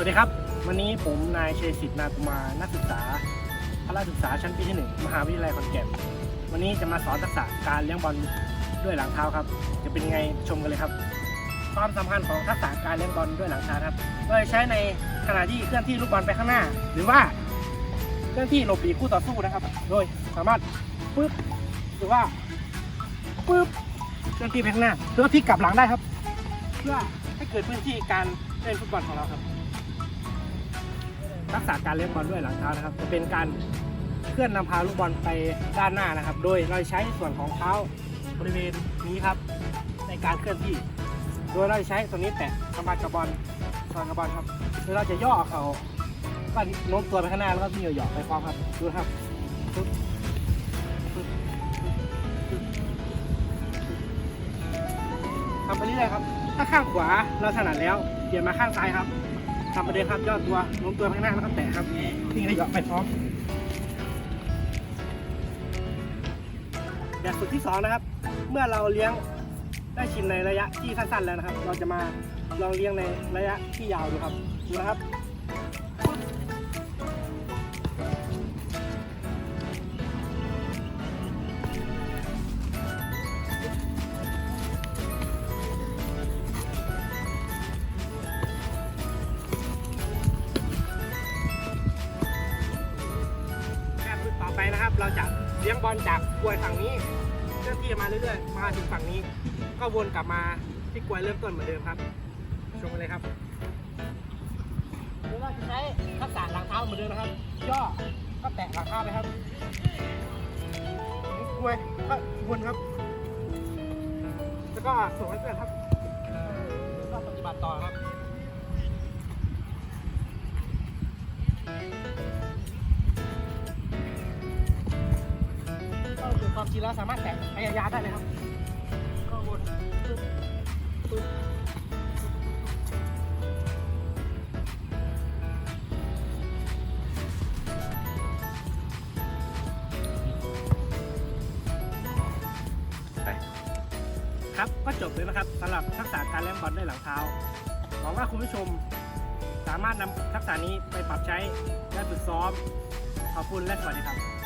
วัสดีครับ วันนี้ผมนายเชยสิทธิ์นาตุมา นักศึกษาพละศึกษาชั้นปีที่หนึ่งมหาวิทยาลัยขอนแก่น วันนี้จะมาสอนทักษะการเลี้ยงบอลด้วยหลังเท้าครับ จะเป็นยังไงชมกันเลยครับ ความสำคัญของทักษะการเลี้ยงบอลด้วยหลังเท้าครับ โดยใช้ในขณะที่เคลื่อนที่ลูกบอลไปข้างหน้า หรือว่าเคลื่อนที่หลบหลีกคู่ต่อสู้นะครับ โดยสามารถปึ๊บหรือว่าปึ๊บเคลื่อนที่ไปข้างหน้า หรือว่าพลิกกลับหลังได้ครับ เพื่อให้เกิดพื้นที่การเล่นฟุตบอลของเราครับ ทักษะการเลี้ยงบอลด้วยหลังเท้านะครับ จะเป็นการเคลื่อนนำพาลูกบอลไปด้านหน้านะครับ โดยเราใช้ส่วนของเท้าบริเวณนี้ครับ ในการเคลื่อนที่ โดยเราจะใช้ตัวนี้แตะกระบากระบอลสอนกระบอลครับโดยเราจะย่อเขาก็โน้มตัวไปข้างหน้าแล้วก็มีหยอกไปพร้อมครับดูครับทำไปเรื่อยครับ ถ้าข้างขวาเราถนัดแล้วเปลี่ยนมาข้างซ้ายครับ ทำไปเลยครับยอดตัวล้มตัวข้างหน้าแล้วก็แตะครับทิ้งให้หยอไปพร้อมแบบฝึกที่สองนะครับ เมื่อเราเลี้ยงได้ชินในระยะที่สั้นๆแล้วนะครับ เราจะมาลองเลี้ยงในระยะที่ยาวดูครับดูนะครับ ไปนะครับ เราจะเลี้ยงบอลจากกลวยฝั่งนี้เคลื่อนที่มาเรื่อยๆ มาถึงฝั่งนี้ ก็วนกลับมาที่กลวยเริ่มต้นเหมือนเดิมครับ ชมกันเลยครับเดี๋ยวเราจะใช้ทักษะหลังเท้าเหมือนเดิมนะครับ ย่อ ก็แตะหลังเท้าไปครับกลวยก็วนครับ แล้วก็ส่งให้เพื่อนครับแล้วก็ปฏิบัติต่อครับ ความจริงแล้วสามารถแตะพยายาได้เลยครับ ก็วนปึ๊บปึ๊บครับก็จบเลยนะครับสำหรับทักษะการเล่นบอลด้วยหลังเท้าหวังว่าคุณผู้ชมสามารถนำทักษะนี้ไปปรับใช้และฝึกซ้อมขอบคุณและสวัสดีครับ